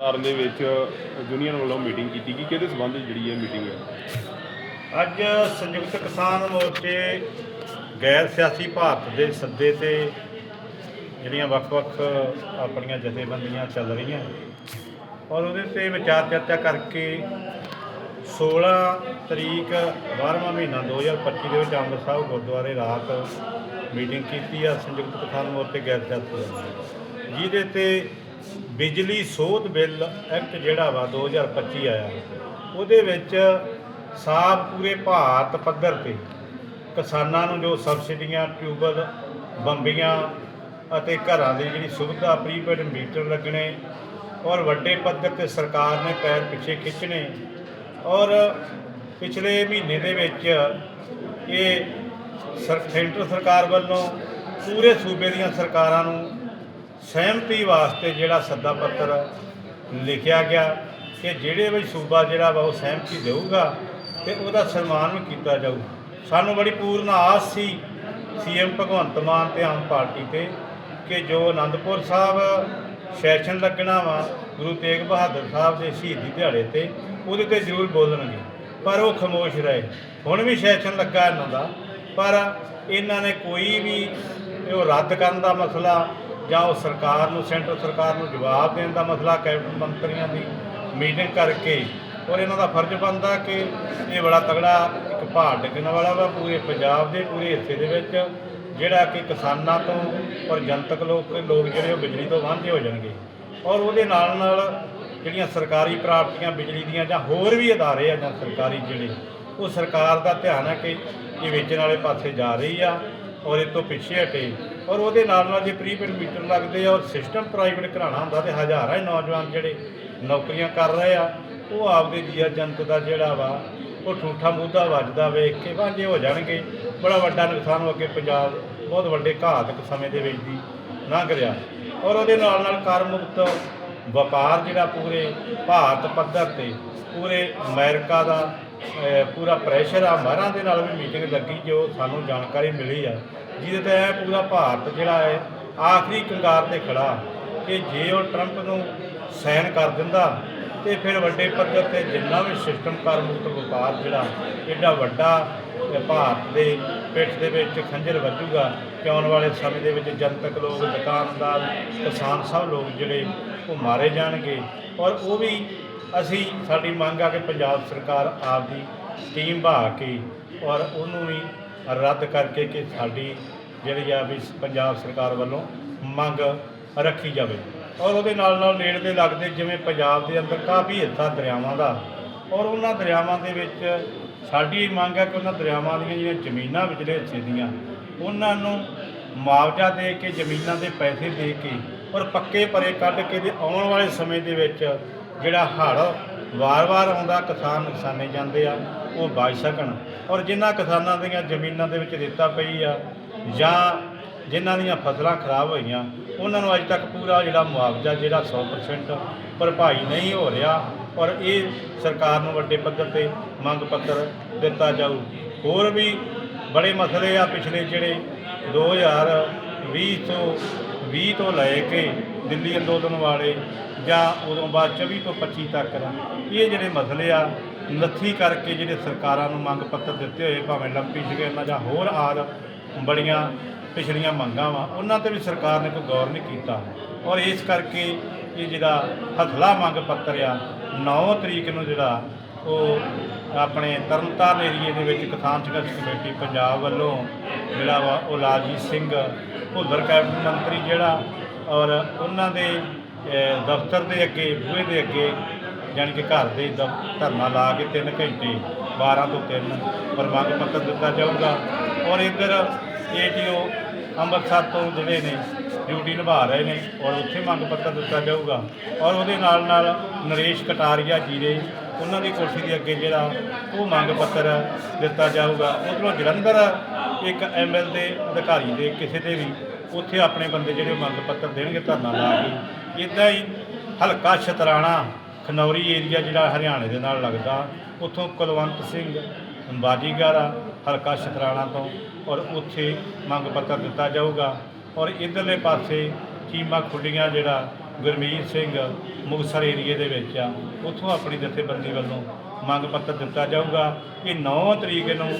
ਕਾਰਨ ਦੇ ਵਿੱਚ ਯੂਨੀਅਨ ਵੱਲੋਂ ਮੀਟਿੰਗ ਕੀਤੀ ਗਈ। ਕਿਹਦੇ ਸਬੰਧ 'ਚ ਜਿਹੜੀ ਇਹ ਮੀਟਿੰਗ ਹੈ? ਅੱਜ ਸੰਯੁਕਤ ਕਿਸਾਨ ਮੋਰਚੇ ਗੈਰ ਸਿਆਸੀ ਭਾਰਤ ਦੇ ਸੱਦੇ ਤੇ ਜਿਹੜੀਆਂ ਵੱਖ-ਵੱਖ ਆਪਣੀਆਂ ਜਥੇਬੰਦੀਆਂ ਚੱਲ ਰਹੀਆਂ ਔਰ ਉਹਦੇ ਤੇ ਵਿਚਾਰ ਚਰਚਾ ਕਰਕੇ 16 ਤਰੀਕ 12ਵਾਂ ਮਹੀਨਾ 2025 ਦੇ ਵਿੱਚ ਅੰਮ੍ਰਿਤ ਸਾਹਿਬ ਗੁਰਦੁਆਰੇ ਰਾਤ ਮੀਟਿੰਗ ਕੀਤੀ ਆ ਸੰਯੁਕਤ ਕਿਸਾਨ ਮੋਰਚੇ ਗੈਰ ਸਿਆਸੀ ਜਿਹਦੇ ਤੇ ਬਿਜਲੀ ਸੋਧ ਬਿੱਲ ਐਕਟ ਜਿਹੜਾ ਵਾ 2025 ਆਇਆ। ਉਹਦੇ ਵਿੱਚ ਸਾਫ਼ ਪੂਰੇ ਭਾਰਤ ਪੱਧਰ ਤੇ ਕਿਸਾਨਾਂ ਨੂੰ ਜੋ ਸਬਸਿਡੀਆਂ ਟਿਊਬਲ ਬੰਬੀਆਂ ਅਤੇ ਘਰਾਂ ਦੀ ਜਿਹੜੀ ਸੁਵਿਧਾ, ਪ੍ਰੀਪੇਡ ਮੀਟਰ ਲੱਗਣੇ ਔਰ ਵੱਡੇ ਪੱਧਰ ਤੇ ਸਰਕਾਰ ਨੇ ਪੈਰ ਪਿੱਛੇ ਖਿੱਚਣੇ ਔਰ ਪਿਛਲੇ ਮਹੀਨੇ ਦੇ ਵਿੱਚ ਇਹ ਸਰ, ਸੈਂਟਰ ਸਰਕਾਰ ਵੱਲੋਂ ਪੂਰੇ ਸੂਬੇ ਦੀਆਂ ਸਰਕਾਰਾਂ ਨੂੰ ਸਹਿਮਤੀ ਵਾਸਤੇ ਜਿਹੜਾ ਸੱਦਾ ਪੱਤਰ ਲਿਖਿਆ ਗਿਆ ਕਿ ਜਿਹੜੇ ਵੀ ਸੂਬਾ ਜਿਹੜਾ ਵਾ ਉਹ ਸਹਿਮਤੀ ਦੇਊਗਾ ਤੇ ਉਹਦਾ ਸਨਮਾਨ ਵੀ ਕੀਤਾ ਜਾਊ ਸਾਨੂੰ ਬੜੀ ਪੂਰਨ ਆਸ ਸੀ ਸੀਐਮ ਭਗਵੰਤ ਮਾਨ ਤੇ ਆਮ ਪਾਰਟੀ ਤੇ ਕਿ ਜੋ ਆਨੰਦਪੁਰ ਸਾਹਿਬ ਸੈਸ਼ਨ ਲੱਗਣਾ ਵਾ, ਗੁਰੂ ਤੇਗ ਬਹਾਦਰ ਸਾਹਿਬ ਦੇ ਸ਼ਹੀਦੀ ਦਿਹਾੜੇ ਤੇ, ਉਹਦੇ ਤੇ ਜ਼ਰੂਰ ਬੋਲਣਗੇ। ਪਰ ਉਹ ਖਮੋਸ਼ ਰਹੇ। ਹੁਣ ਵੀ ਸੈਸ਼ਨ ਲੱਗਾ ਇਹਨਾਂ ਦਾ, ਪਰ ਇਹਨਾਂ ਨੇ ਕੋਈ ਵੀ ਉਹ ਰੱਦ ਕਰਨ ਦਾ ਮਸਲਾ ਜਾਂ ਉਹ ਸਰਕਾਰ ਨੂੰ, ਸੈਂਟਰ ਸਰਕਾਰ ਨੂੰ ਜਵਾਬ ਦੇਣ ਦਾ ਮਸਲਾ, ਕੈਬਨਿਟ ਮੰਤਰੀਆਂ ਦੀ ਮੀਟਿੰਗ ਕਰਕੇ ਔਰ ਇਹਨਾਂ ਦਾ ਫਰਜ਼ ਬਣਦਾ ਕਿ ਇਹ ਬੜਾ ਤਗੜਾ ਇੱਕ ਪਹਾੜ ਡਿੱਗਣ ਵਾਲਾ ਵਾ ਪੂਰੇ ਪੰਜਾਬ ਦੇ, ਪੂਰੇ ਹਿੱਸੇ ਦੇ ਵਿੱਚ, ਜਿਹੜਾ ਕਿ ਕਿਸਾਨਾਂ ਤੋਂ ਔਰ ਜਨਤਕ ਲੋਕ ਲੋਕ ਜਿਹੜੇ ਉਹ ਬਿਜਲੀ ਤੋਂ ਵਾਂਝੇ ਹੋ ਜਾਣਗੇ। ਔਰ ਉਹਦੇ ਨਾਲ ਨਾਲ ਜਿਹੜੀਆਂ ਸਰਕਾਰੀ ਪ੍ਰਾਪਤੀਆਂ, ਬਿਜਲੀ ਦੀਆਂ ਜਾਂ ਹੋਰ ਵੀ ਅਦਾਰੇ ਆ ਜਾਂ ਸਰਕਾਰੀ ਜਿਹੜੇ, ਉਹ ਸਰਕਾਰ ਦਾ ਧਿਆਨ ਹੈ ਕਿ ਇਹ ਵੇਚਣ ਵਾਲੇ ਪਾਸੇ ਜਾ ਰਹੀ ਆ। ਔਰ ਇਹ ਤੋਂ ਪਿੱਛੇ ਹਟੇ। ਔਰ ਉਹਦੇ ਨਾਲ ਨਾਲ ਜੇ ਪ੍ਰੀਪੇਡ ਮੀਟਰ ਲੱਗਦੇ ਆ ਔਰ ਸਿਸਟਮ ਪ੍ਰਾਈਵੇਟ ਘਰਾਣਾ ਹੁੰਦਾ ਤੇ ਹਜ਼ਾਰਾਂ ਹੀ ਨੌਜਵਾਨ ਜਿਹੜੇ ਨੌਕਰੀਆਂ ਕਰ ਰਹੇ ਆ, ਉਹ ਆਪਦੇ ਜੀਆ ਜਨਤ ਦਾ ਜਿਹੜਾ ਵਾ, ਉਹ ਠੂਠਾ ਮੂਧਾ ਵੱਜਦਾ ਵੇਖ ਕੇ, ਵਾਂਝੇ ਹੋ ਜਾਣਗੇ। ਬੜਾ ਵੱਡਾ ਨੁਕਸਾਨ ਹੋ ਕੇ ਪੰਜਾਬ, ਬਹੁਤ ਵੱਡੇ ਘਾਤਕ ਸਮੇਂ ਦੇ ਵਿੱਚ ਦੀ ਲੰਘ ਰਿਹਾ। ਔਰ ਉਹਦੇ ਨਾਲ ਨਾਲ ਕਰ ਮੁਕਤ ਵਪਾਰ ਜਿਹੜਾ ਪੂਰੇ ਭਾਰਤ ਪੱਧਰ ਤੇ, ਪੂਰੇ ਅਮਰੀਕਾ ਦਾ ਪੂਰਾ ਪ੍ਰੈਸ਼ਰ ਆ। ਮਾਰਾਂ ਦੇ ਨਾਲ ਵੀ ਮੀਟਿੰਗ ਲੱਗੀ, ਜੋ ਸਾਨੂੰ ਜਾਣਕਾਰੀ ਮਿਲੀ ਆ। ਜਿਹਦੇ ਤੇ ਇਹ ਪੂਰਾ ਭਾਰਤ ਜਿਹੜਾ ਹੈ, ਆਖਰੀ ਕੰਗਾਰ ਤੇ ਖੜਾ ਕਿ ਜੇ ਉਹ ਟਰੰਪ ਨੂੰ ਸਾਈਨ ਕਰ ਦਿੰਦਾ, ਤੇ ਫਿਰ ਵੱਡੇ ਪੱਧਰ ਤੇ ਜਿੰਨਾ ਵੀ ਸਿਸਟਮ ਕਰ ਮੁਕਤ ਵਪਾਰ ਜਿਹੜਾ ਐਡਾ ਵੱਡਾ ਭਾਰਤ ਦੇ ਪਿੱਠ ਦੇ ਵਿੱਚ ਖੰਜਰ ਵੱਜੂਗਾ ਕਿ ਆਉਣ ਵਾਲੇ ਸਮੇਂ ਦੇ ਵਿੱਚ ਜਨਤਕ ਲੋਕ, ਦੁਕਾਨਦਾਰ, ਕਿਸਾਨ ਸਭ ਲੋਕ ਜਿਹੜੇ ਉਹ ਮਾਰੇ ਜਾਣਗੇ। ਔਰ ਉਹ ਵੀ ਅਸੀਂ ਸਾਡੀ ਮੰਗ ਆ ਕਿ ਪੰਜਾਬ ਸਰਕਾਰ ਆਪਦੀ ਟੀਮ ਬਹਾ ਕੇ ਔਰ ਉਹਨੂੰ ਵੀ ਰੱਦ ਕਰਕੇ ਕਿ ਸਾਡੀ ਜਿਹੜੀ ਆ ਵੀ ਪੰਜਾਬ ਸਰਕਾਰ ਵੱਲੋਂ ਮੰਗ ਰੱਖੀ ਜਾਵੇ। ਔਰ ਉਹਦੇ ਨਾਲ ਨਾਲ ਨੇੜੇ ਲੱਗਦੇ ਜਿਵੇਂ ਪੰਜਾਬ ਦੇ ਅੰਦਰ ਕਾਫੀ ਹਿੱਸਾ ਦਰਿਆਵਾਂ ਦਾ ਔਰ ਉਹਨਾਂ ਦਰਿਆਵਾਂ ਦੇ ਵਿੱਚ ਸਾਡੀ ਮੰਗ ਹੈ ਕਿ ਉਹਨਾਂ ਦਰਿਆਵਾਂ ਦੀਆਂ ਜਿਹੜੀਆਂ ਜ਼ਮੀਨਾਂ ਵਿਚਲੇ ਹਿੱਸੇ ਦੀਆਂ, ਉਹਨਾਂ ਨੂੰ ਮੁਆਵਜ਼ਾ ਦੇ ਕੇ ਜ਼ਮੀਨਾਂ ਦੇ ਪੈਸੇ ਦੇ ਕੇ ਔਰ ਪੱਕੇ ਪਰੇ ਕੱਢ ਕੇ ਤੇ ਆਉਣ ਵਾਲੇ ਸਮੇਂ ਦੇ ਵਿੱਚ ਜਿਹੜਾ ਹੜ੍ਹ ਵਾਰ-ਵਾਰ ਆਉਂਦਾ, ਕਿਸਾਨ ਨੁਕਸਾਨੇ ਜਾਂਦੇ ਆ, ਉਹ ਬਚ ਸਕਣ। ਔਰ ਜਿਨ੍ਹਾਂ ਕਿਸਾਨਾਂ ਦੀਆਂ ਜ਼ਮੀਨਾਂ ਦੇ ਵਿੱਚ ਰੇਤਾ ਪਈ ਆ, ਜਾਂ ਜਿਨ੍ਹਾਂ ਦੀਆਂ ਫਸਲਾਂ ਖਰਾਬ ਹੋਈਆਂ, ਉਹਨਾਂ ਨੂੰ ਅੱਜ ਤੱਕ ਪੂਰਾ ਜਿਹੜਾ ਮੁਆਵਜ਼ਾ, ਜਿਹੜਾ 100% ਭਰਪਾਈ ਨਹੀਂ ਹੋ ਰਿਹਾ, ਔਰ ਇਹ ਸਰਕਾਰ ਨੂੰ ਵੱਡੇ ਪੱਧਰ ਤੇ ਮੰਗ ਪੱਤਰ ਦਿੱਤਾ ਜਾਊ। ਹੋਰ ਵੀ ਬੜੇ ਮਸਲੇ ਆ ਪਿਛਲੇ ਜਿਹੜੇ 2020 ਤੋਂ 20 ਤੋਂ ਲੈ ਕੇ ਦਿੱਲੀ ਅੰਦੋਲਨ ਵਾਲੇ ਜਾਂ ਉਦੋਂ ਬਾਅਦ 24 ਤੋਂ 25 ਤੱਕ ਇਹ ਜਿਹੜੇ ਮਸਲੇ ਆ ਨੱਥੀ ਕਰਕੇ ਜਿਹੜੇ ਸਰਕਾਰਾਂ ਨੂੰ ਮੰਗ ਪੱਤਰ ਦਿੱਤੇ ਹੋਏ, ਭਾਵੇਂ ਲੰਪੀ ਸੀਗੇ ਜਾਂ ਹੋਰ ਆਦ ਬੜੀਆਂ ਪਿਛਲੀਆਂ ਮੰਗਾਂ ਵਾ, ਉਹਨਾਂ ਤੇ ਵੀ ਸਰਕਾਰ ਨੇ ਕੋਈ ਗੌਰ ਨਹੀਂ ਕੀਤਾ। ਔਰ ਇਸ ਕਰਕੇ ਇਹ ਜਿਹੜਾ ਹਥਲਾ ਮੰਗ ਪੱਤਰ ਆ 9 ਤਰੀਕ ਨੂੰ ਜਿਹੜਾ ਉਹ ਆਪਣੇ ਤਰਨਤਾਰਨ ਏਰੀਏ ਦੇ ਵਿੱਚ ਕਿਸਾਨ ਸੰਘਰਸ਼ ਕਮੇਟੀ ਪੰਜਾਬ ਵੱਲੋਂ ਜਿਹੜਾ ਵਾ ਉਹ ਲਾਲਜੀਤ ਸਿੰਘ ਭੁੱਲਰ ਕੈਬਨਿਟ ਮੰਤਰੀ ਜਿਹੜਾ ਔਰ ਉਹਨਾਂ ਦੇ ਦਫ਼ਤਰ ਦੇ ਅੱਗੇ, ਬੂਹੇ ਦੇ ਅੱਗੇ ਯਾਨੀ ਕਿ ਘਰ ਦੇ ਦ- ਧਰਨਾ ਲਾ ਕੇ 3 ਘੰਟੇ 12 ਤੋਂ 3 ਪਰ ਮੰਗ ਪੱਤਰ ਦਿੱਤਾ ਜਾਊਗਾ। ਔਰ ਇੱਧਰ ਏਟੀਓ ਅੰਮ੍ਰਿਤਸਰ ਤੋਂ ਜਿਹੜੇ ਨੇ, ਡਿਊਟੀ ਨਿਭਾ ਰਹੇ ਨੇ, ਔਰ ਉੱਥੇ ਮੰਗ ਪੱਤਰ ਦਿੱਤਾ ਜਾਊਗਾ। ਔਰ ਉਹਦੇ ਨਾਲ ਨਾਲ ਨਰੇਸ਼ ਕਟਾਰੀਆ ਜੀ ਦੇ ਉਹਨਾਂ ਦੀ ਕੁਰਸੀ ਦੇ ਅੱਗੇ ਜਿਹੜਾ ਉਹ ਮੰਗ ਪੱਤਰ ਦਿੱਤਾ ਜਾਊਗਾ। ਉਧਰੋਂ ਜਲੰਧਰ ਇੱਕ ਐਮਐਲ ਦੇ ਅਧਿਕਾਰੀ ਦੇ, ਕਿਸੇ ਦੇ ਵੀ ਉੱਥੇ ਆਪਣੇ ਬੰਦੇ ਜਿਹੜੇ ਮੰਗ ਪੱਤਰ ਦੇਣਗੇ, ਧਰਨਾ ਲਾ ਕੇ। ਇਦਾਂ ਹੀ ਹਲਕਾ ਸ਼ਤਰਾਣਾ ਖਨੌਰੀ ਏਰੀਆ ਜਿਹੜਾ ਹਰਿਆਣੇ ਦੇ ਨਾਲ ਲੱਗਦਾ, ਉੱਥੋਂ ਕੁਲਵੰਤ ਸਿੰਘ ਬਾਜੀਗਰ ਆ, ਹਲਕਾ ਸ਼ਤਰਾਣਾ ਤੋਂ, ਔਰ ਉੱਥੇ ਮੰਗ ਪੱਤਰ ਦਿੱਤਾ ਜਾਊਗਾ। ਔਰ ਇਧਰਲੇ ਪਾਸੇ ਚੀਮਾ ਖੁੱਡੀਆਂ ਜਿਹੜਾ ਗੁਰਮੀਤ ਸਿੰਘ ਮੁਕਤਸਰ ਏਰੀਏ ਦੇ ਵਿੱਚ ਆ, ਉੱਥੋਂ ਆਪਣੀ ਜਥੇਬੰਦੀ ਵੱਲੋਂ ਮੰਗ ਪੱਤਰ ਦਿੱਤਾ ਜਾਊਗਾ। ਕਿ 9 ਤਰੀਕ ਨੂੰ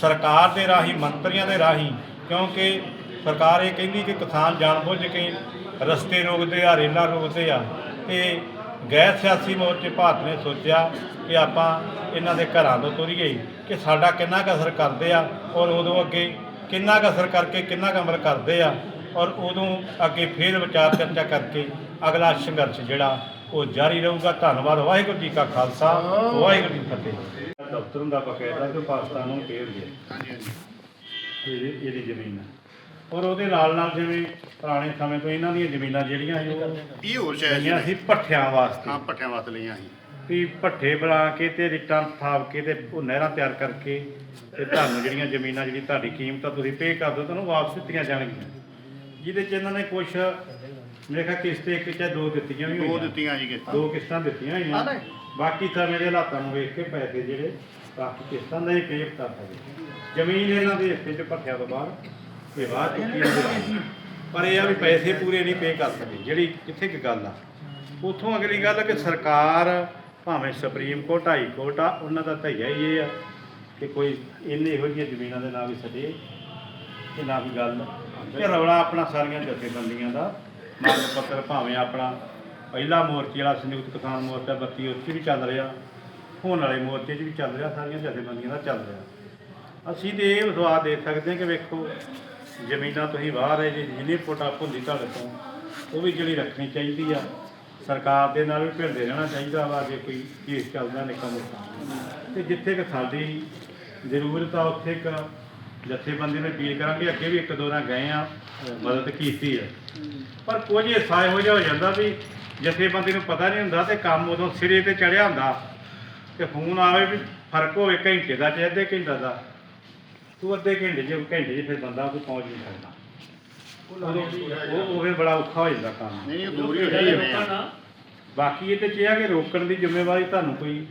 ਸਰਕਾਰ ਦੇ ਰਾਹੀਂ, ਮੰਤਰੀਆਂ ਦੇ ਰਾਹੀਂ, ਕਿਉਂਕਿ ਸਰਕਾਰ ਇਹ ਕਹਿੰਦੀ ਕਿ ਕਿਸਾਨ ਜਾਣਬੁੱਝ ਕੇ ਰਸਤੇ ਰੋਕਦੇ ਆ ਰੇਲਾਂ ਰੋਕਦੇ ਆ ਤੇ ਗੈਰ ਸਿਆਸੀ ਮੋਰਚੇ ਭਾਰਤ ਨੇ ਸੋਚਿਆ ਕਿ ਆਪਾਂ ਇਹਨਾਂ ਦੇ ਘਰਾਂ ਤੋਂ ਤੁਰੀਏ ਕਿ ਸਾਡਾ ਕਿੰਨਾ ਕੁ ਅਸਰ ਕਰਦੇ ਆ ਔਰ ਉਦੋਂ ਅੱਗੇ ਕਿੰਨਾ ਕੁ ਅਸਰ ਕਰਕੇ ਕਿੰਨਾ ਕੁ ਅਮਲ ਕਰਦੇ ਆ ਔਰ ਉਦੋਂ ਅੱਗੇ ਫੇਰ ਵਿਚਾਰ ਚਰਚਾ ਕਰਕੇ ਅਗਲਾ ਸੰਘਰਸ਼ ਜਿਹੜਾ ਉਹ ਜਾਰੀ ਰਹੂਗਾ। ਧੰਨਵਾਦ। ਵਾਹਿਗੁਰੂ ਜੀ ਕਾ ਖਾਲਸਾ। ਵਾਹਿਗੁਰੂ ਜੀ ਕੀ ਫਤਿਹ। ਦਫ਼ਤਰ ਦਾ ਬਕਾਇਦਾ ਕਿ ਪਾਕਿਸਤਾਨ ਨੂੰ ਭੇਜ ਗਿਆ ਇਹਦੀ ਜ਼ਮੀਨ ਹੈ। ਔਰ ਉਹਦੇ ਨਾਲ ਨਾਲ ਜਿਵੇਂ ਪੁਰਾਣੇ ਸਮੇਂ ਤੋਂ ਇਹਨਾਂ ਦੀਆਂ ਜ਼ਮੀਨਾਂ ਜਿਹੜੀਆਂ ਸੀ ਉਹ ਇਹ ਹੋਰ ਸ਼ਾਇਦ ਲਈਆਂ ਸੀ। ਪੱਠਿਆਂ ਵਾਸਤੇ। ਹਾਂ ਪੱਠਿਆਂ ਵਾਸਤੇ ਲਈਆਂ ਸੀ। ਵੀ ਪੱਠੇ ਬਣਾ ਕੇ ਤੇ ਰਿਟਾਂ ਥਾਪ ਕੇ ਤੇ ਉਹ ਨਹਿਰਾਂ ਤਿਆਰ ਕਰਕੇ ਤੇ ਤੁਹਾਨੂੰ ਜਿਹੜੀਆਂ ਜ਼ਮੀਨਾਂ ਜਿਹੜੀ ਤੁਹਾਡੀ ਕੀਮਤ ਆ ਤੁਸੀਂ ਪੇ ਕਰ ਦਿਓ ਤੁਹਾਨੂੰ ਵਾਪਸ ਦਿੱਤੀਆਂ ਜਾਣਗੀਆਂ। ਜਿਹਦੇ ਚ ਇਹਨਾਂ ਨੇ ਕੁਝ ਮੇਰੇ ਖਿਆਲ ਕਿਸ਼ਤੇ ਇੱਕ ਜਾਂ ਦੋ ਦਿੱਤੀਆਂ ਵੀ ਦੋ ਹੋਈਆਂ ਦਿੱਤੀਆਂ ਜੀ ਕਿਸ਼ਤਾਂ। ਦੋ ਕਿਸ਼ਤਾਂ ਦਿੱਤੀਆਂ ਹੋਈਆਂ। ਬਾਕੀ ਤਾਂ ਮੇਰੇ ਹਾਲਾਤਾਂ ਨੂੰ ਵੇਖ ਕੇ ਪੈਸੇ ਜਿਹੜੇ ਬਾਕੀ ਕਿਸ਼ਤਾਂ ਦਾ ਹੀ ਪੇ ਕਰ ਸਕਦੇ ਜ਼ਮੀਨ ਇਹਨਾਂ ਦੇ ਹਿੱਸੇ ਚ ਪੱਠਿਆਂ ਤੋਂ ਬਾਅਦ। ਇਹ ਬਾਅਦ ਚੁੱਕੀ ਜਾਂਦੀ ਪਰ ਇਹ ਆ ਵੀ ਪੈਸੇ ਪੂਰੇ ਨਹੀਂ ਪੇ ਕਰ ਸਕੇ ਜਿਹੜੀ ਕਿੱਥੇ ਕੀ ਗੱਲ ਆ? ਉਥੋਂ ਅਗਲੀ ਗੱਲ ਕਿ ਸਰਕਾਰ, ਭਾਵੇਂ ਸੁਪਰੀਮ ਕੋਰਟ ਹਾਈ ਕੋਰਟ ਆ, ਉਹਨਾਂ ਦਾ ਧਈਆ ਹੀ ਇਹ ਆ ਕਿ ਕੋਈ ਇੰਨੇ ਇਹੋ ਜਿਹੀਆਂ ਜ਼ਮੀਨਾਂ ਦੇ ਨਾਂ ਵੀ ਸੱਜੇ ਕਿ ਨਾ ਵੀ ਗੱਲ। ਇਹ ਰੌਲਾ ਆਪਣਾ ਸਾਰੀਆਂ ਜਥੇਬੰਦੀਆਂ ਦਾ। ਮੰਗ ਪੱਤਰ ਭਾਵੇਂ ਆਪਣਾ ਪਹਿਲਾ ਮੋਰਚੇ ਵਾਲਾ ਸੰਯੁਕਤ ਕਿਸਾਨ ਮੋਰਚਾ ਬੱਤੀ ਉੱਥੇ ਵੀ ਚੱਲ ਰਿਹਾ। ਹੋਣ ਵਾਲੇ ਮੋਰਚੇ 'ਚ ਵੀ ਚੱਲ ਰਿਹਾ, ਸਾਰੀਆਂ ਜਥੇਬੰਦੀਆਂ ਦਾ ਚੱਲ ਰਿਹਾ। ਅਸੀਂ ਤੇ ਇਹ ਵਿਸ਼ਵਾਸ ਦੇ ਸਕਦੇ ਹਾਂ ਕਿ ਵੇਖੋ, ਜ਼ਮੀਨਾਂ ਤੁਸੀਂ ਬਾਹਰ ਹੈ ਜੀ ਜਿਹਨੇ ਫੋਟਾ ਭੁੱਲੀ ਤੁਹਾਡੇ ਤੋਂ, ਉਹ ਵੀ ਜਿਹੜੀ ਰੱਖਣੀ ਚਾਹੀਦੀ ਆ। ਸਰਕਾਰ ਦੇ ਨਾਲ ਵੀ ਭਿੜਦੇ ਰਹਿਣਾ ਚਾਹੀਦਾ ਵਾ, ਜੇ ਕੋਈ ਕੇਸ ਚੱਲਦਾ ਨਿੱਕਾ ਮੋਟਾ। ਤੇ ਜਿੱਥੇ ਕਿ ਸਾਡੀ ਜ਼ਰੂਰਤ ਆ, ਉੱਥੇ ਇੱਕ ਜਥੇਬੰਦੀ ਨੂੰ ਅਪੀਲ ਕਰਾਂਗੇ, ਅੱਗੇ ਵੀ ਇੱਕ ਦੋ ਨਾਲ ਗਏ ਆ, ਮਦਦ ਕੀਤੀ ਹੈ ਪਰ ਕੁਝ ਹਿੱਸਾ ਇਹੋ ਜਿਹਾ ਹੋ ਜਾਂਦਾ ਵੀ ਜਥੇਬੰਦੀ ਨੂੰ ਪਤਾ ਨਹੀਂ ਹੁੰਦਾ ਤੇ ਕੰਮ ਉਦੋਂ ਸਿਰੇ ਤੇ ਚੜਿਆ ਹੁੰਦਾ। ਤੇ ਫੋਨ ਆਵੇ ਵੀ ਫ਼ਰਕ ਹੋਵੇ, ਘੰਟੇ ਦਾ ਤੇ ਅੱਧੇ ਘੰਟੇ ਦਾ। ਤੂੰ ਅੱਧੇ ਘੰਟੇ ਜੇ ਘੰਟੇ 'ਚ ਫਿਰ ਬੰਦਾ ਕੋਈ ਪਹੁੰਚ ਨਹੀਂ ਸਕਦਾ। ਉਦੋਂ ਉਹ ਉਹ ਬੜਾ ਔਖਾ ਹੋ ਜਾਂਦਾ ਕੰਮ। ਨਹੀਂ ਇਹ ਦੂਰ ਹੀ ਹੋ ਜਾਂਦੇ ਆ। ਬਾਕੀ ਇਹ ਤੇ ਕਿਹਾ ਕਿ ਰੋਕਣ ਦੀ ਜ਼ਿੰਮੇਵਾਰੀ ਤੁਹਾਨੂੰ ਕੋਈ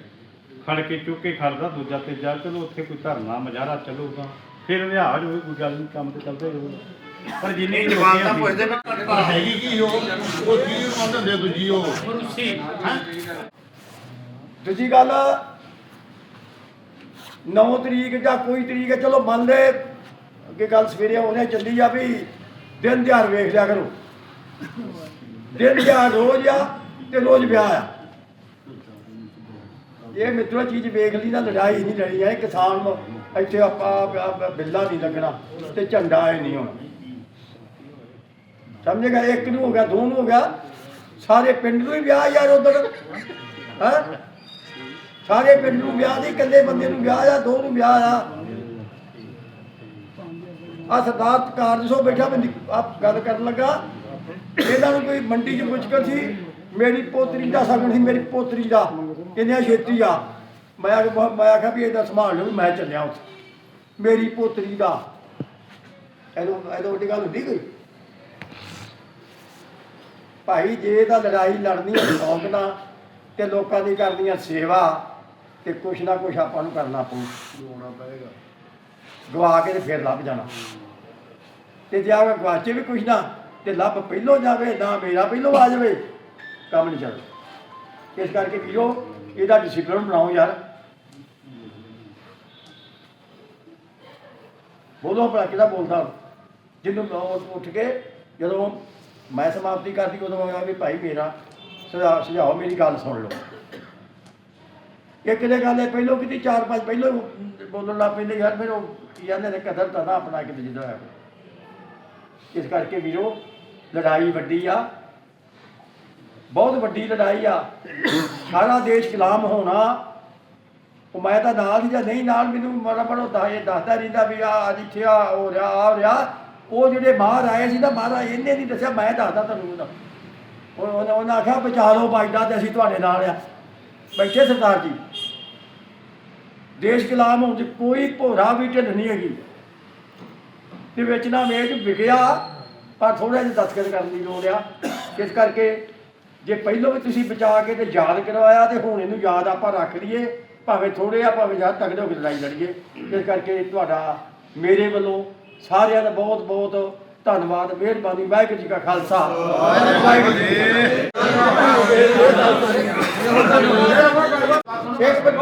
ਖੜ ਕੇ ਚੁੱਕ ਕੇ ਖੜਦਾ ਦੂਜਾ ਤੀਜਾ ਚਲੋ ਉੱਥੇ ਕੋਈ ਧਰਨਾ ਮਜ਼ਾਰਾ ਚੱਲੂਗਾ। ਫਿਰ ਲਿਹਾਜ਼ ਹੋਵੇ ਕੋਈ ਗੱਲ ਨਹੀਂ ਕੰਮ ਤੇ ਚੱਲਦਾ ਰਹੂਗਾ ਪਰ ਜਿੰਨੀ ਜਵਾਨ ਤਾਂ ਪੁੱਛਦੇ ਮੈਂ ਪਰ ਹੈਗੀ ਕੀ ਉਹ? ਉਹ ਕੀ ਮੰਨਦੇ ਹੁੰਦੇ ਦੂਜੀ ਉਹ। ਦੂਜੀ ਗੱਲ 9 ਤਰੀਕ ਜਾਂ ਕੋਈ ਤਰੀਕ ਹੈ, ਚਲੋ ਮੰਨ ਲੈ ਅੱਗੇ ਗੱਲ ਸਵੇਰੇ ਉਹਨੇ ਚੱਲੀ ਆ ਵੀ ਦਿਨ ਦਿਹਾੜ ਵੇਖ ਲਿਆ ਕਰੋ। ਦਿਨ ਦਿਹਾੜ ਰੋਜ਼ ਆ ਤੇ ਰੋਜ਼ ਵਿਆਹ ਆ। ਇਹ ਮਿੱਤਰੋ ਚੀਜ਼ ਵੇਖ ਲਈ ਨਾ ਲੜਾਈ ਨਹੀਂ ਲੜੀ ਹੈ ਕਿਸਾਨ ਨੂੰ ਇੱਥੇ ਆਪਾਂ ਆਪਾਂ ਬਿੱਲਾ ਨਹੀਂ ਲੱਗਣਾ ਤੇ ਝੰਡਾ ਇਹ ਨਹੀਂ ਹੋਣਾ। ਸਮਝੇਗਾ ਇੱਕ ਨੂੰ ਹੋ ਗਿਆ, ਦੋ ਨੂੰ ਹੋ ਗਿਆ, ਸਾਰੇ ਪਿੰਡ ਨੂੰ ਹੀ ਵਿਆਹ ਯਾਰ ਉਧਰ। ਹੈ? ਸਾਰੇ ਪਿੰਡ ਨੂੰ ਵਿਆਹ ਦੀ, ਇਕੱਲੇ ਬੰਦੇ ਨੂੰ ਵਿਆਹ ਆ, ਦੋ ਨੂੰ ਵਿਆਹ ਆ। ਆ ਸਰਦਾਰ ਕਾਰਜ ਸੋ ਬੈਠਾ, ਮੈਂ ਆਪ ਗੱਲ ਕਰਨ ਲੱਗਾ। ਇਹਨਾਂ ਨੂੰ ਕੋਈ ਮੰਡੀ 'ਚ ਮੁਸ਼ਕਲ ਸੀ, ਮੇਰੀ ਪੋਤਰੀ ਦਾ ਸਗਨ ਸੀ, ਮੇਰੀ ਪੋਤਰੀ ਦਾ, ਕਿੰਨਿਆ ਛੇਤੀ ਆ। ਮੈਂ ਆ ਮੈਂ ਆਖਿਆ ਵੀ ਇਹਦਾ ਸੰਭਾਲ ਲਓ, ਮੈਂ ਚੱਲਿਆ ਉੱਥੇ। ਮੇਰੀ ਪੋਤਰੀ ਦਾ। ਇਹਦੋਂ ਇਹਦੋਂ ਵੱਡੀ ਗੱਲ ਹੁੰਦੀ ਕੋਈ? ਭਾਈ, ਜੇ ਤਾਂ ਲੜਾਈ ਲੜਨੀ ਹੈ ਸ਼ੌਂਕ ਨਾਲ ਤੇ ਲੋਕਾਂ ਦੀ ਕਰਨੀ ਸੇਵਾ ਤੇ ਕੁਛ ਨਾ ਕੁਛ ਆਪਾਂ ਨੂੰ ਕਰਨਾ ਪਊ। ਹੋਣਾ ਪਏਗਾ ਗਵਾ ਕੇ ਤੇ ਫਿਰ ਲੱਭ ਜਾਣਾ। ਤੇ ਜੇ ਆ ਗਵਾਚੇ ਵੀ ਕੁਛ ਨਾ, ਤੇ ਲੱਭ ਪਹਿਲੋਂ ਜਾਵੇ, ਨਾ ਮੇਰਾ ਪਹਿਲੋਂ ਆ ਜਾਵੇ, ਕੰਮ ਨਹੀਂ ਚੱਲਦਾ। ਇਸ ਕਰਕੇ ਵੀਰੋ, ਇਹਦਾ ਡਿਸਪਲਿਨ ਬਣਾਓ ਯਾਰ। ਬੋਲੋ ਭਲਾ, ਕਿਹਦਾ ਬੋਲਦਾ? ਜਿਹਨੂੰ ਮੈਂ ਉੱਠ- ਕੇ, ਜਦੋਂ ਮੈਂ ਸਮਾਪਤੀ ਕਰਦੀ, ਉਦੋਂ ਮੈਂ ਵੀ ਭਾਈ ਮੇਰਾ ਸੁਝਾਅ ਸੁਝਾਓ ਮੇਰੀ ਗੱਲ ਸੁਣ ਲਓ। ਇੱਕ ਦੇ ਗੱਲ ਇਹ ਪਹਿਲੋਂ ਕਿਤੇ, ਚਾਰ ਪੰਜ ਪਹਿਲੋਂ ਬੋਲਣ ਲੱਗ ਪੈਂਦੇ ਯਾਰ, ਫਿਰ ਉਹ ਕੀ ਕਹਿੰਦੇ ਨੇ, ਕਦਰ ਤਾਂ ਨਾ ਆਪਣਾ ਕਿਤੇ ਜਿੱਦਾਂ ਹੋਇਆ। ਇਸ ਕਰਕੇ ਵੀਰੋ, ਲੜਾਈ ਵੱਡੀ ਆ। ਬਹੁਤ ਵੱਡੀ ਲੜਾਈ ਆ। ਸਾਰਾ ਦੇਸ਼ ਗੁਲਾਮ ਹੋਣਾ। ਉਹ ਮੈਂ ਤਾਂ ਨਾਲ ਹੀ ਜਾਂ ਨਹੀਂ, ਨਾਲ ਮੈਨੂੰ ਮਾੜਾ ਮਾੜਾ ਦਾ ਇਹ ਦੱਸਦਾ ਰਹਿੰਦਾ ਵੀ ਆ ਅੱਜ ਇੱਥੇ ਆ ਹੋ ਰਿਹਾ ਆ ਰਿਹਾ। ਉਹ ਜਿਹੜੇ ਬਾਹਰ ਆਏ ਸੀ ਤਾਂ ਮਹਾਰਾਜ ਇਹਨੇ ਨਹੀਂ ਦੱਸਿਆ, ਮੈਂ ਦੱਸਦਾ ਤੁਹਾਨੂੰ ਉਹਦਾ ਉਹਨੇ ਉਹਨਾਂ ਆਖਿਆ, ਬਚਾ ਲਓ ਬਾਈਦਾ ਤੇ, ਅਸੀਂ ਤੁਹਾਡੇ ਨਾਲ ਆ। ਬੈਠੇ ਸਰਦਾਰ ਜੀ। ਦੇਸ਼ ਗੁਲਾਮ ਹੋਣ 'ਚ ਕੋਈ ਭੋਰਾ ਵੀ ਢਿੱਲ ਨਹੀਂ ਹੈਗੀ। ਤੇ ਵਿੱਚ ਨਾ ਮੇਜ ਵਿਗਿਆ ਪਰ ਥੋੜਾ ਜਿਹਾ ਦਸਤਖਤ ਕਰਨ ਦੀ ਲੋੜ ਆ। ਇਸ ਕਰਕੇ ਜੇ ਪਹਿਲੋਂ ਵੀ ਤੁਸੀਂ ਬਚਾ ਕੇ ਤੇ ਯਾਦ ਕਰਵਾਇਆ ਤੇ ਹੁਣ ਇਹਨੂੰ ਯਾਦ ਆਪਾਂ ਰੱਖ ਲਈਏ, ਭਾਵੇਂ ਥੋੜੇ ਆ, ਭਾਵੇਂ ਜ਼ਿਆਦਾ ਤਗੜੇ ਹੋ ਕੇ ਲੜਾਈ ਲੜੀਏ। ਇਸ ਕਰਕੇ ਤੁਹਾਡਾ, ਮੇਰੇ ਵੱਲੋਂ ਸਾਰਿਆਂ ਦਾ ਬਹੁਤ ਬਹੁਤ ਧੰਨਵਾਦ ਮਿਹਰਬਾਨੀ ਵਾਹਿਗੁਰੂ ਜੀ ਕਾ ਖਾਲਸਾ ਵਾਹਿਗੁਰੂ ਜੀ। ਇੱਕ ਮਿੰਟ